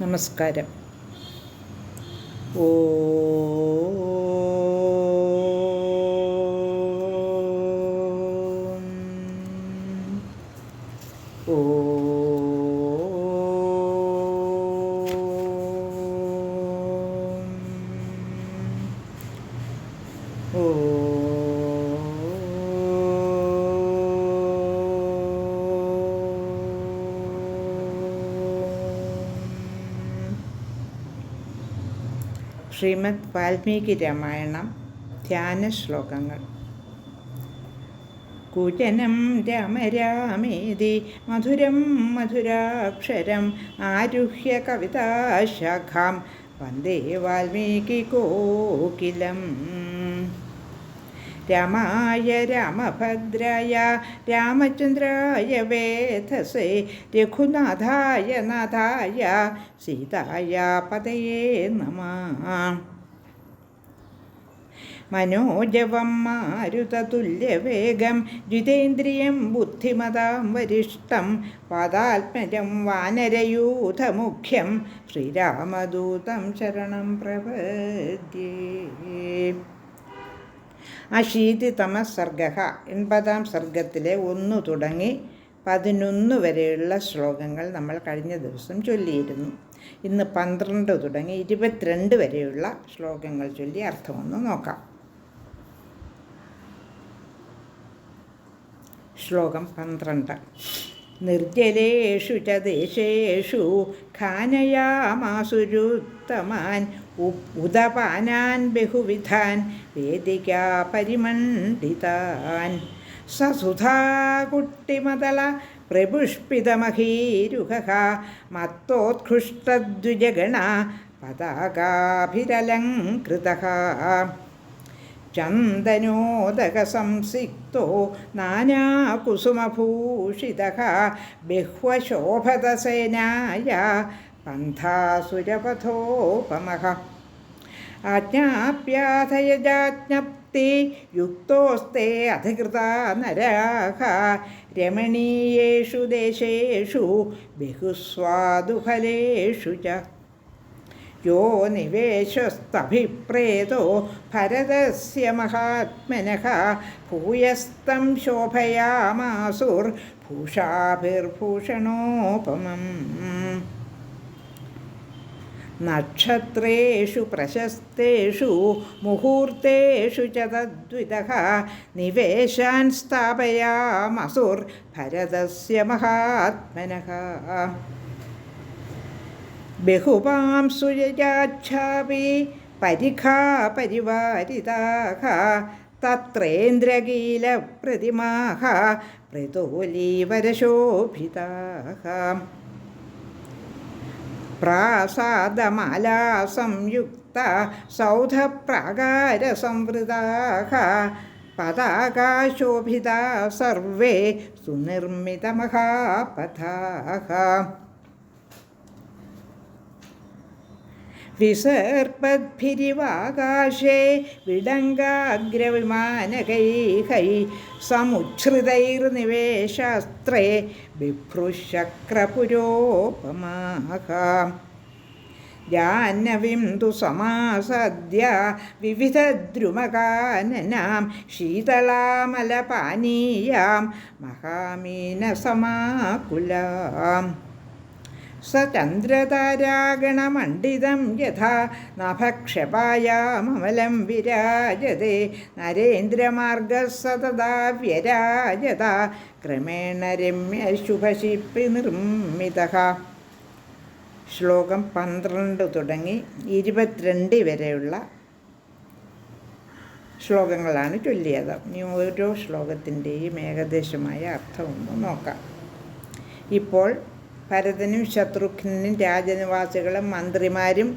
നമസ്കാരം. ഓ. ഓ. ശ്രീമദ് വാൽമീകി രാമായണം ധ്യാന ശ്ലോകങ്ങൾ. കുജനം രാമരാമേതി മധുരം മധുരാക്ഷരം ആരുഹ്യ കവിതാശാഖാം വന്ദേ വാൽമീകി കോകിലം. രാമായ രാമഭദ്രായ രാമചന്ദ്രായ വേധസേ രഘുനാഥായ നാഥായ സീതായ പതയേ നമ. മനോജവം മാരുതതുല്യവേഗം ജിതേന്ദ്രിയം ബുദ്ധിമതാം വരിഷ്ടം പാദാത്മജം വാനരയൂഥമുഖ്യം ശ്രീരാമദൂതം ശരണം പ്രപദ്യേ അശീതിതമ സർഗ എൺപതാം സർഗത്തിലെ ഒന്നു തുടങ്ങി പതിനൊന്ന് വരെയുള്ള ശ്ലോകങ്ങൾ നമ്മൾ കഴിഞ്ഞ ദിവസം ചൊല്ലിയിരുന്നു. ഇന്ന് പന്ത്രണ്ട് തുടങ്ങി ഇരുപത്തിരണ്ട് വരെയുള്ള ശ്ലോകങ്ങൾ ചൊല്ലി അർത്ഥമൊന്ന് നോക്കാം. ശ്ലോകം പന്ത്രണ്ട്. നിർജലേഷു ച ദേശേഷു ഖാനയാമാസുരുത്തമാൻ ഉദപാനാൻ ബഹുവിധാൻ വേദികാ പരിമണ്ഡിതാൻ. സസുധാകുട്ടിമതല പ്രപുഷ്പിതമഹീരുഹ മത്തോത്കൃഷ്ടദ്വിജഗണ പതാകാഭിരലങ്കൃത ചന്ദനോദകസംസിക്തോ നാനാകുസുമഭൂഷിതഃ ബഹ്വശോഭതസേനായ പന്ഥാസുരപഥോപമഃ आज्ञाप्याथयजाज्ञप्ति യുക്തോസ്തേ അധികൃതാ നരാഹ രമണീയേഷു ദേശേഷു ബഹുസ്വാദുഫലേഷു ച. യോ നിവേശസ്തഭിപ്രേതോ ഭരതസ്യ മഹാത്മനഃ ഭൂയസ്തം ശോഭയാമാസുർഭൂഷാഭിർഭൂഷണോപമം നക്ഷത്രേഷു പ്രശസ്തേഷു മുഹൂർത്തേഷു ച തദ്വിതഃ നിവേശാൻ സ്ഥാപയാമസുർ ഭരതസ്യ മഹാത്മനഃ ബഹുപാംസുയജാച്ഛാപി പരിഖാ പരിവാരിതാഃ തത്രേന്ദ്രകീലപ്രതിമാः പ്രതോലീവരശോഭിതാः പ്രാസാദമാലാ സംയുക്ത സൗധപ്രാകാരസംവൃതാः പതാകാശോഭിതാ സർവേ സുനിർമ്മിതമഹാപഥാः വിസർപ്പദ്ഭിരിവാകാശേ വിഡംഗാഗ്രവിമാനകൈഹൈ സമുച്ഛ്രിതൈർനിവേശാസ്ത്രേ ബിഭ്രുശക്രപുരോപമാഹ ജാഹ്നവിന്ദു സമാസദ്യ വിവിധദ്രുമകാനനാം ശീതളാമലപാനീയാം മഹാമീനസമാകുലാം. സ ചന്ദ്രതാരാഗണമണ്ഡിതം യഥാ നഭക്ഷപായാമലം വിരാജതേ. നരേന്ദ്രമാർഗസതദാ വ്യരാജത. ക്രമേണ രമ്യശുഭശിപ്പി നിർമ്മിത ശ്ലോകം പന്ത്രണ്ട് തുടങ്ങി ഇരുപത്തിരണ്ട് വരെയുള്ള ശ്ലോകങ്ങളാണ് ചൊല്ലിയത്. ഇനി ഓരോ ശ്ലോകത്തിന്റെയും ഏകദേശമായ അർത്ഥമൊന്ന് നോക്കാം. ഇപ്പോൾ ഭരതനും ശത്രുഘ്നും രാജനിവാസികളും മന്ത്രിമാരും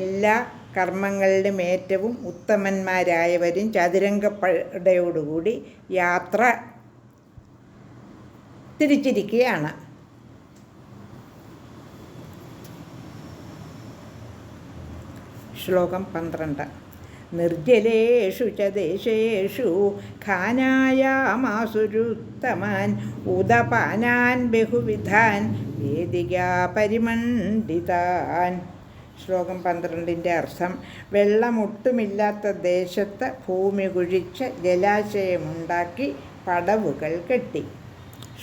എല്ലാ കർമ്മങ്ങളിലും ഏറ്റവും ഉത്തമന്മാരായവരും ചതുരംഗപ്പടയോടുകൂടി യാത്ര തിരിച്ചിരിക്കുകയാണ്. ശ്ലോകം പന്ത്രണ്ട്. നിർജലേഷു ച ദേശേഷു. ഖാനായാമാസുരുത്തമാൻ ഉദപാനാൻ ബഹുവിധാൻ വേദികാ പരിമണ്ഡിതാൻ. ശ്ലോകം പന്ത്രണ്ടിന്റെ അർത്ഥം വെള്ളമൊട്ടുമില്ലാത്ത ദേശത്ത് ഭൂമി കുഴിച്ച് ജലാശയമുണ്ടാക്കി പടവുകൾ കെട്ടി.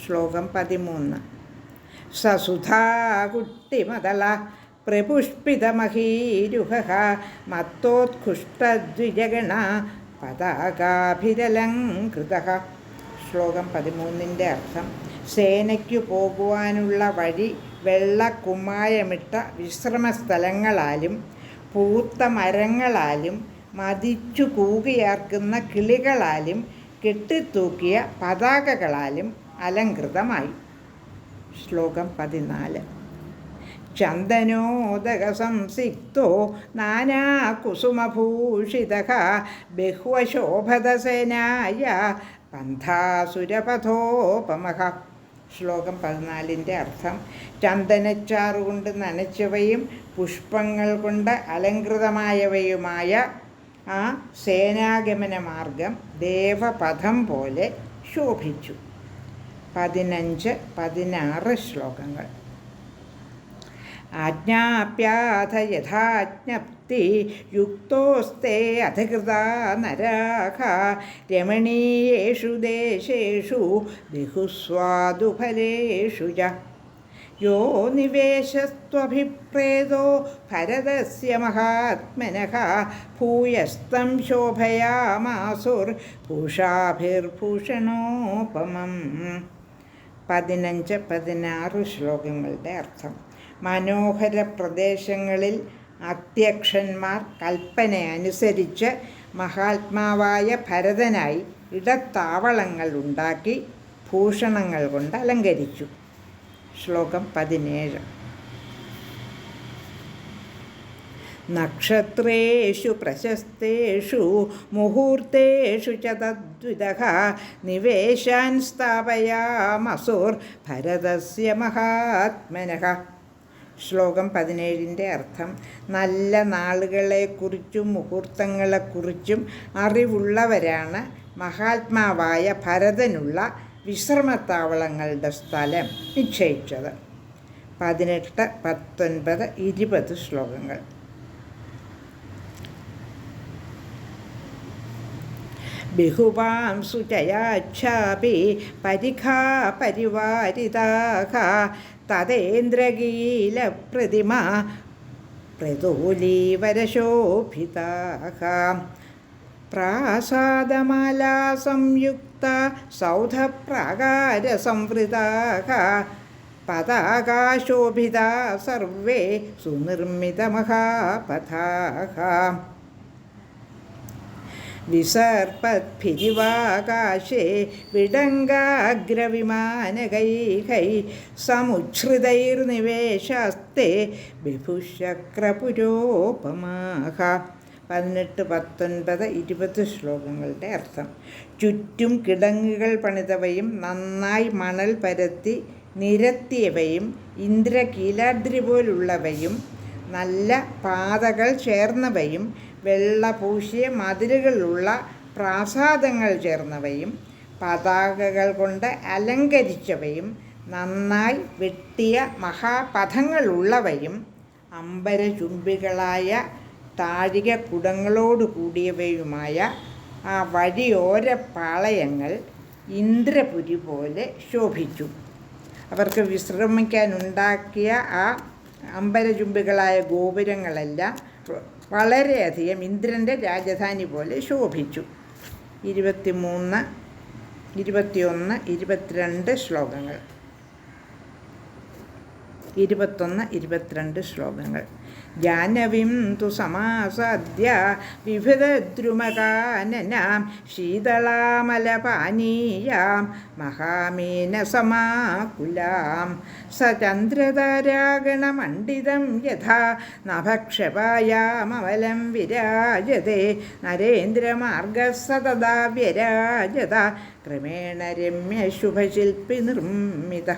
ശ്ലോകം പതിമൂന്ന്. സസുധാകുട്ടിമതള പ്രപുഷ്പിതമഹീരുഹ മത്തോത്കുഷ്ടദ്വിജഗണ പതാകാഭിരലംകൃത ശ്ലോകം പതിമൂന്നിന്റെ അർത്ഥം സേനയ്ക്കു പോകുവാനുള്ള വഴി വെള്ള കുമ്മായമിട്ട വിശ്രമസ്ഥലങ്ങളാലും പൂത്ത മരങ്ങളാലും മതിച്ചു കൂകിയാർക്കുന്ന കിളികളാലും കെട്ടിത്തൂക്കിയ പതാകകളാലും അലങ്കൃതമായി ശ്ലോകം പതിനാല്. ചന്ദനോദക സംസിക്തോ നാനാകുസുമഭൂഷിത ബഹ്വശോഭതസേനായ പന്ഥാസുരപഥോപമഹ. ശ്ലോകം പതിനാലിന്റെ അർത്ഥം ചന്ദനച്ചാറുകൊണ്ട് നനച്ചവയും പുഷ്പങ്ങൾ കൊണ്ട് അലങ്കൃതമായവയുമായ ആ സേനാഗമന മാർഗം ദേവപഥം പോലെ ശോഭിച്ചു. പതിനഞ്ച് പതിനാറ് ശ്ലോകങ്ങൾ. ആജ്ഞാപ്യാഥ യഥാജ്ഞപ്തി യുക്തോസ്തേ അധികൃതാ നരാഖ രമണീയേഷു ദേശേഷു ബഹുസ്വാദുഫലേഷു ച യോ നിവേശസ്ത്വഭിപ്രേതോ ഭരതസ്യ മഹാത്മനഃ ഭൂയസ്തം ശോഭയാമാസുർഭൂഷാഭിർഭൂഷണോപമം പതിനഞ്ച് പതിനാറ് ശ്ലോകങ്ങളുടെ അർത്ഥം. മനോഹര പ്രദേശങ്ങളിൽ അധ്യക്ഷന്മാർ കൽപ്പന അനുസരിച്ച് മഹാത്മാവായ ഭരതനായി ഇടത്താവളങ്ങൾ ഉണ്ടാക്കി ഭൂഷണങ്ങൾ കൊണ്ട് അലങ്കരിച്ചു. ശ്ലോകം പതിനേഴ്. നക്ഷത്രേഷു പ്രശസ്തേഷു മുഹൂർത്തേഷു ച തദ്വിധ നിവേശാൻ സ്ഥാപയാമസുർ ഭരതസ്യ മഹാത്മനഃ. ശ്ലോകം പതിനേഴിന്റെ അർത്ഥം. നല്ല നാളുകളെക്കുറിച്ചും മുഹൂർത്തങ്ങളെക്കുറിച്ചും അറിവുള്ളവരാണ് മഹാത്മാവായ ഭരതനുള്ള വിശ്രമത്താവളങ്ങളുടെ സ്ഥലം നിശ്ചയിച്ചത്. പതിനെട്ട് പത്തൊൻപത് ഇരുപത് ശ്ലോകങ്ങൾ. ബഹുവാംസു ചയാച്ഛാപി പരിഖാ പരിവാരിതാഹ തദേന്ദ്രഗീലപ്രതിമ പ്രതോലീവരശോഭിതാഹ. പ്രാസാദമാലാ സംയുക്ത സൗധപ്രാകാരസംവൃതാഹ. പതാകാശോഭിതാ സർവേ സുനിർമ്മിതമഹാപഥാഹ. വിസർപ്പദ്ഭിരിവാകാശേ വിടങ്കാഗ്രവിമാനകൈകൈ സമുച്ഛ്രിതൈർനിവേശസ്തേ ബിഭുശക്രപുരോപമാഹ പതിനെട്ട് പത്തൊൻപത് ഇരുപത് ശ്ലോകങ്ങളുടെ അർത്ഥം. ചുറ്റും കിടങ്ങുകൾ പണിതവയും നന്നായി മണൽ പരത്തി നിരത്തിയവയും ഇന്ദ്രകീലാദ്രി പോലുള്ളവയും നല്ല പാതകൾ ചേർന്നവയും വെള്ള പൂശിയ മതിലുകളുള്ള പ്രാസാദങ്ങൾ ചേർന്നവയും പതാകകൾ കൊണ്ട് അലങ്കരിച്ചവയും നന്നായി വെട്ടിയ മഹാപഥങ്ങളുള്ളവയും അമ്പരചുംബികളായ താഴിക കുടങ്ങളോട് കൂടിയവയുമായ ആ വഴിയോര പാളയങ്ങൾ ഇന്ദ്രപുരി പോലെ ശോഭിച്ചു. അവർക്ക് വിശ്രമിക്കാനുണ്ടാക്കിയ ആ അമ്പരചുംബികളായ ഗോപുരങ്ങളെല്ലാം വളരെയധികം ഇന്ദ്രന്റെ രാജധാനി പോലെ ശോഭിച്ചു. ഇരുപത്തി മൂന്ന് ഇരുപത്തിയൊന്ന് ഇരുപത്തിരണ്ട് ശ്ലോകങ്ങൾ. ഇരുപത്തൊന്ന് ഇരുപത്തിരണ്ട് ശ്ലോകങ്ങൾ. ജാനവിം തു സമാസദ്യ വിവിധദ്രുമകാനനാം ശീതളാമലപാനീയാം മഹാമീനസമാകുലാം സചന്ദ്രതാരാഗണമണ്ഡിതം യഥാ നഭക്ഷപായാമവലം വിരാജത്തെ നരേന്ദ്രമാർഗസതദാ വ്യരാജത ക്രമേണ രമ്യശുഭശില്പി നിർമ്മിത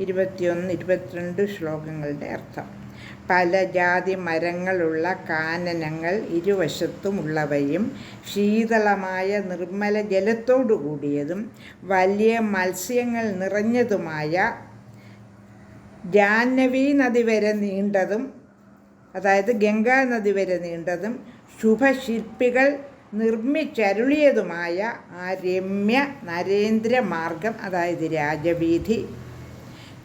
ഇരുപത്തിയൊന്ന് ഇരുപത്തിരണ്ട് ശ്ലോകങ്ങളുടെ അർത്ഥം. പല ജാതി മരങ്ങളുള്ള കാനനങ്ങൾ ഇരുവശത്തുമുള്ളവയും ശീതളമായ നിർമ്മല ജലത്തോടു കൂടിയതും വലിയ മത്സ്യങ്ങൾ നിറഞ്ഞതുമായ ജാഹ്നവി നദി വരെ നീണ്ടതും അതായത് ഗംഗാ നദി വരെ നീണ്ടതും ശുഭശില്പികൾ നിർമ്മിച്ചരുളിയതുമായ ആ രമ്യ നരേന്ദ്രമാർഗം അതായത് രാജവീഥി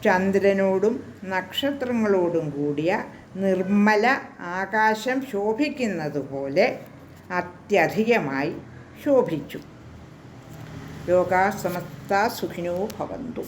ചന്ദ്രനോടും നക്ഷത്രങ്ങളോടും കൂടിയ നിർമ്മല ആകാശം ശോഭിക്കുന്നതുപോലെ അത്യധികമായി ശോഭിച്ചു. യോഗാസമസ്ത സമസ്ത സുഖിനോ ഭവന്തു.